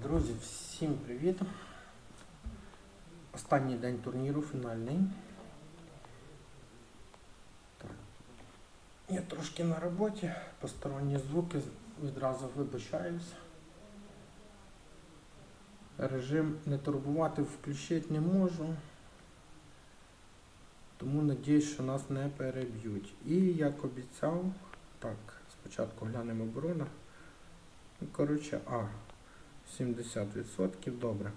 Друзі, всім привіт! Останній день турніру, фінальний. Я трошки на роботі, посторонні звуки, відразу вибачаюсь. Режим не турбувати включити не можу. Тому надіюсь, що нас не переб'ють. І як обіцяв, так, спочатку глянемо оборона. Ну, Коротше, А. 70%, добре.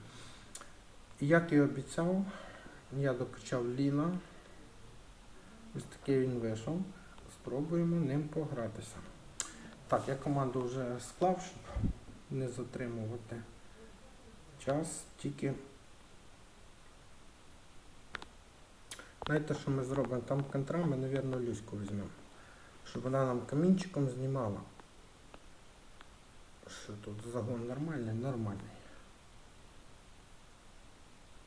Як і обіцяв, я докачав Ліна. Ось такий він вийшов. Спробуємо ним погратися. Так, я команду вже склав, щоб не затримувати час, тільки. Знаєте, що ми зробимо? Там контра ми, мабуть, Люську візьмемо. Щоб вона нам камінчиком знімала. Що тут загон нормальний? Нормальний.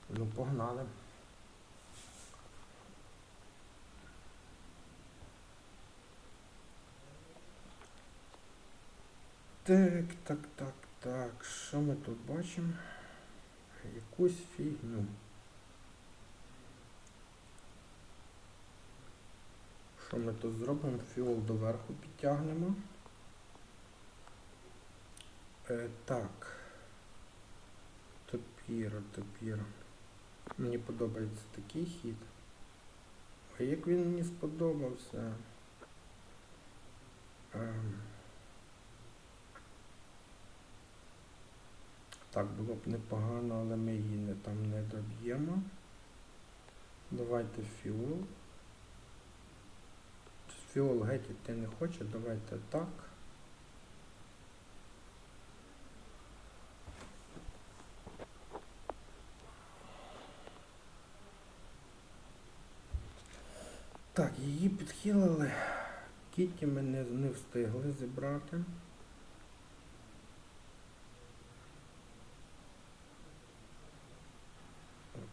Ну, погнали. Так, так, так, так. Що ми тут бачимо? Якусь фігню. Що ми тут зробимо? Фіол доверху підтягнемо. Е, так. Топіра, топіра. Мені подобається такий хід. А як він мені сподобався? Ем. Так, було б непогано, але ми її не, там не доб'ємо. Давайте фіол. Фіол геть іти не хоче, давайте так. Так, її підхилили. Кіті ми не, не встигли зібрати.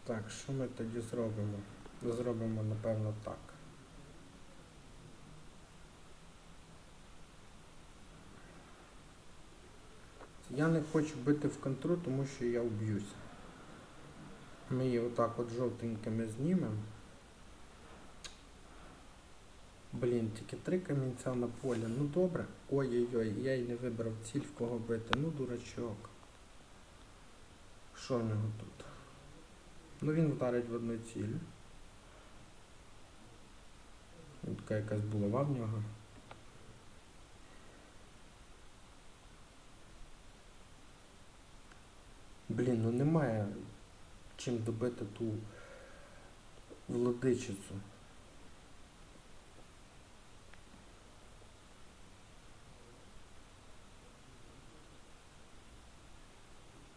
Так, що ми тоді зробимо? Зробимо, напевно, так. Я не хочу бити в контру, тому що я вб'юся. Ми її отак от жовтенькими знімемо. Блін, тільки три камінця на полі. Ну добре. Ой-ой-ой, я й не вибрав ціль в кого бити. Ну, дурачок. Що в нього тут? Ну він вдарить в одну ціль. Така якась булава в нього. Блін, ну немає чим добити ту владичицю.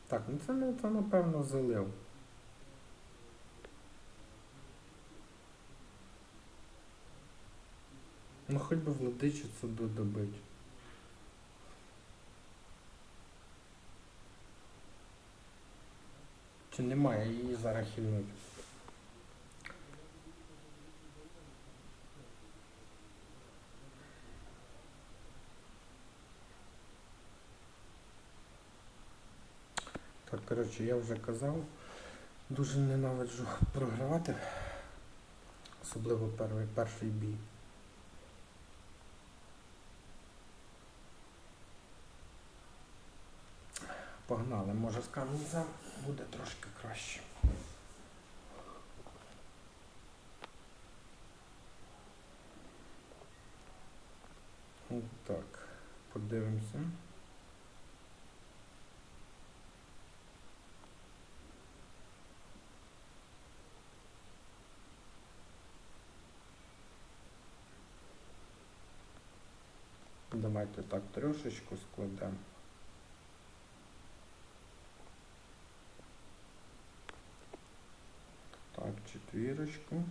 Так, ну це, ну, це напевно залив. Ну хоч би владичицю додобить. Чи немає її зараз хильнуть? Так, коротше, я вже казав, дуже ненавиджу програвати, особливо перший, перший бій. Погнали, може з камінцем буде трошки краще. От Так, подивимося. Давайте так трошечку складемо. Так, четвірочку.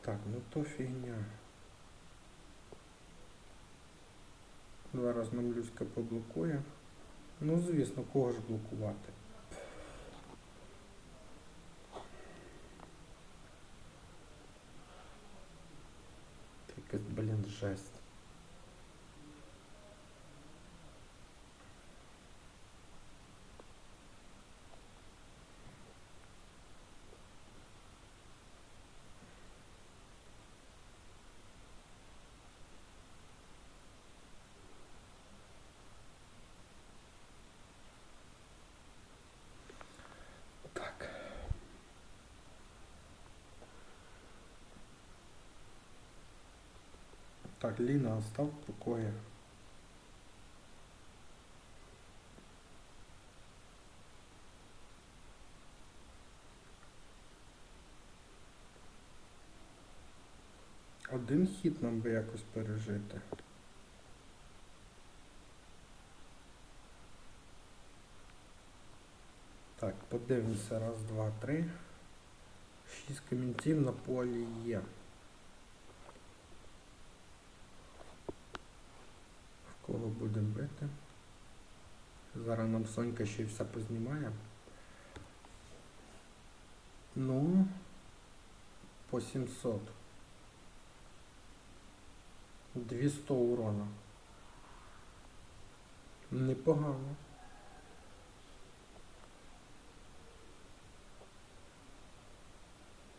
Так, ну то фігня. Зараз нам Люська поблокує. Ну, звісно, кого ж блокувати? first. Так, Ліна, остав в покої. Один хід нам би якось пережити. Так, подивимося. Раз, два, три. Шість камінців на полі є. Кого будемо бити? Зараз нам Сонька ще й все познімає. Ну, по 700. 200 урона. Непогано.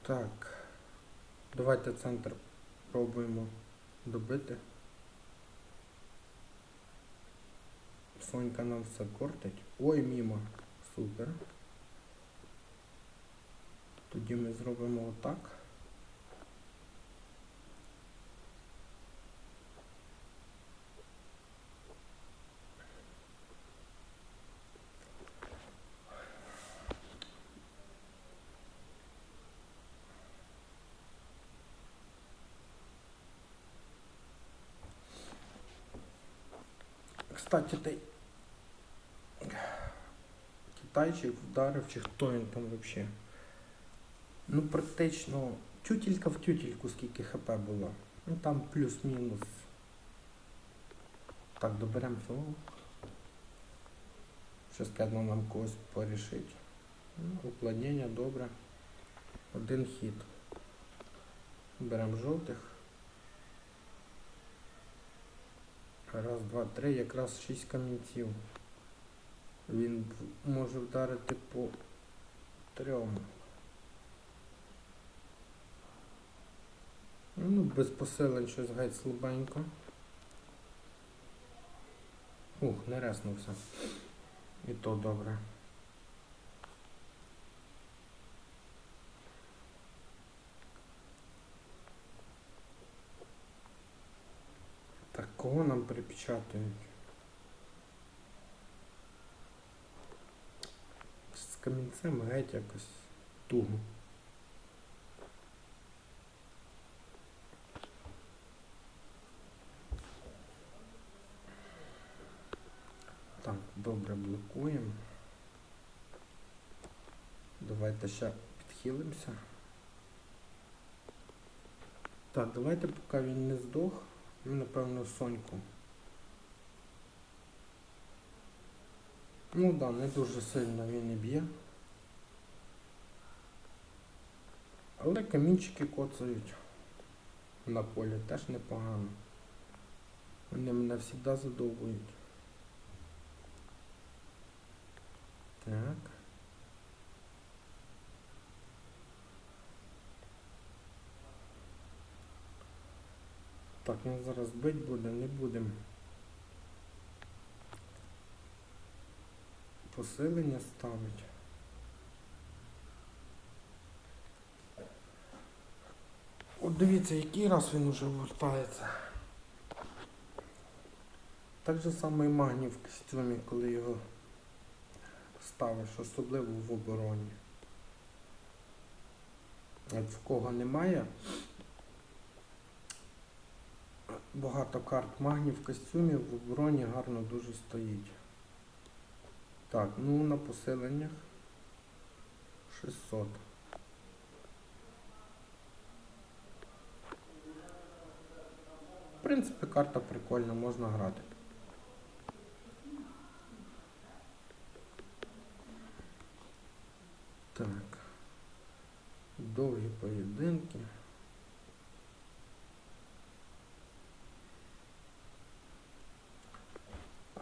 Так. Давайте центр пробуємо добити. Сонька нам все кортить. Ой, мімо. Супер. Тоді ми зробимо отак. Кстати, той китайчик вдарив, чи хто він там взагалі. Ну, практично тютілька в тютільку, скільки хп було. Ну там плюс-мінус. Так, доберемо цього. Щас кедно нам когось порішить. Ну, уплотнення, добре. Один хід. Беремо жовтих. Раз, два, три, якраз шість камінців. Він може вдарити по трьом. Ну, без посилень щось геть слабенько. Ух, не реснувся. І то добре. Так, кого нам припечатають? З камінцем геть якось туго. Так, добре блокуємо. Давайте ще підхилимося. Так, давайте поки він не здох. Він, напевно, Соньку. Ну так, да, не дуже сильно він і б'є. Але камінчики коцають на полі теж непогано. Вони мене завжди задовбують. Так. Так, ну зараз бить буде, не будемо. Посилення ставить. От дивіться, який раз він уже вертається. Так же само і магній в костюмі, коли його ставиш, особливо в обороні. От в кого немає багато карт магній в костюмі, в обороні гарно дуже стоїть. Так, ну на посиленнях 600. В принципі, карта прикольна, можна грати. Так. Довгі поєдинки.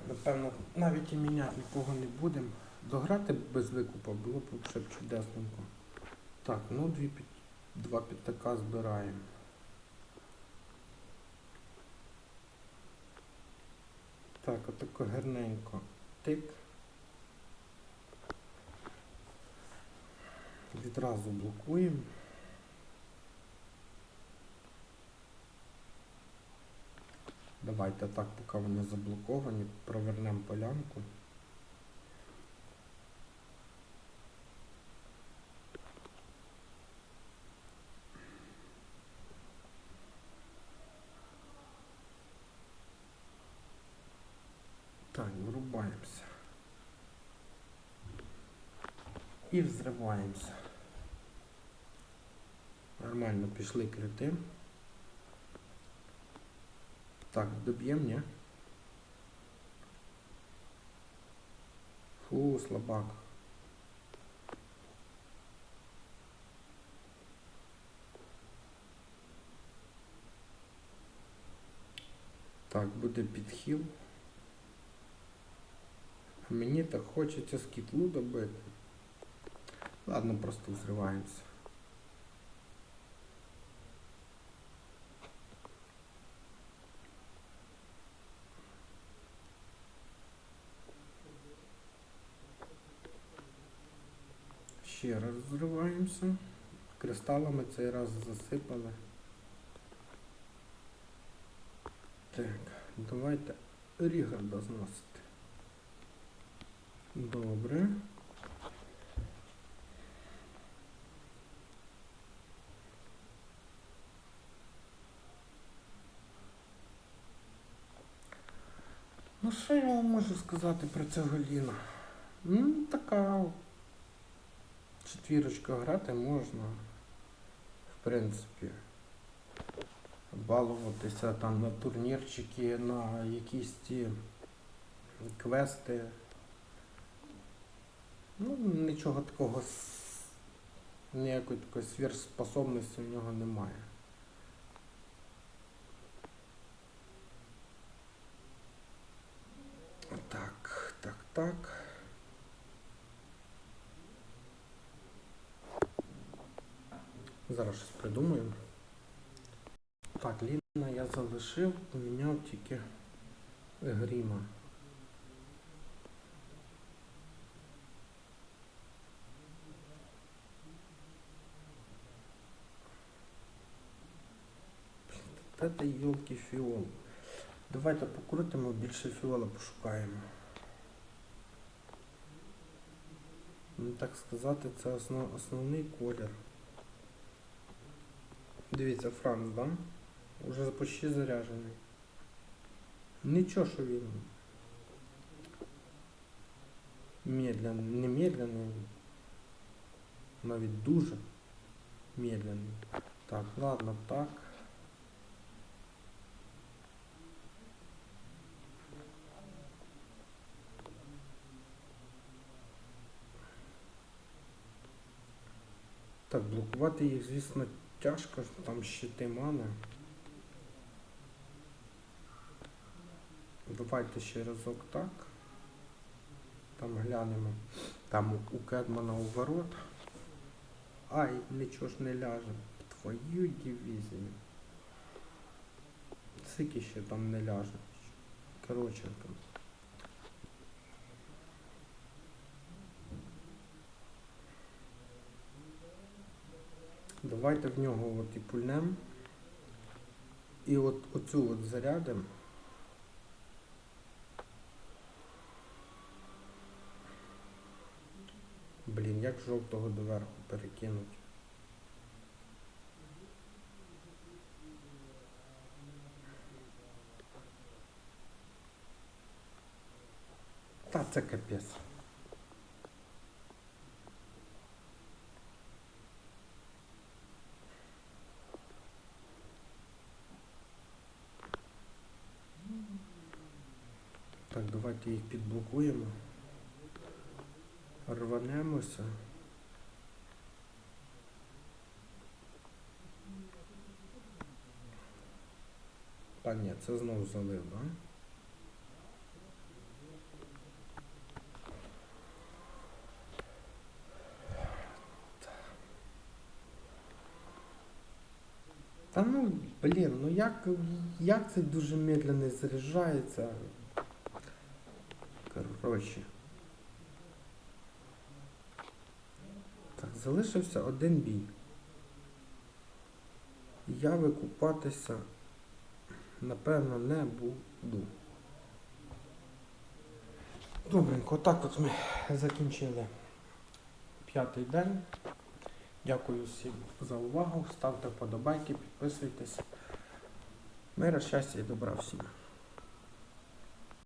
Напевно, навіть і міняти нікого не будемо. Дограти без викупа було б ще б чудесненько. Так, ну дві, два п'ятака збираємо. Так, отако гарненько. Тик. Відразу блокуємо. Давайте так, поки вони заблоковані, провернемо полянку. Так, врубаємося. І взриваємося. Нормально пішли крити. Так, доб'єм, ні? Фу, слабак. Так, буде підхил. Мені так хочеться скітлу добити. Ладно, просто взриваємося. Ще раз взриваємося. Кристалами цей раз засипали. Так, давайте Рігарда зносити. Добре. Що я вам можу сказати про цього Ліна? Ну, така четвірочка грати можна. В принципі. Балуватися там на турнірчики, на якісь ті квести. Ну, нічого такого, ніякої такої сверхспособності в нього немає. Так, так, так. Зараз щось придумаємо. Так, Ліна я залишив, поміняв тільки гріма. Та ти йолки фіол. Давайте покрутимо, більше фіола пошукаємо. Ну, так сказати, це основ, основний колір. Дивіться, Франц, да? Уже почти заряджений. Нічого, що він медленний, не медленний, навіть дуже медленний. Так, ладно, так. Так, блокувати їх, звісно, тяжко, там щити мани. Давайте ще разок так. Там глянемо. Там у Кедмана у ворот. Ай, нічого ж не ляже. Твою дивізію. Цики ще там не ляже. Коротше там. Давайте в нього от і пульнем. І от оцю от зарядимо. Блін, як жовтого доверху перекинуть. Та це капець. Давайте їх підблокуємо. Рванемося. Та ні, це знову залив, да? Та ну, блін, ну як, як це дуже медленно заряджається? Коротше. Так, залишився один бій. Я викупатися, напевно, не буду. Добренько, так от ми закінчили п'ятий день. Дякую всім за увагу. Ставте вподобайки, підписуйтесь. Мира, щастя і добра всім.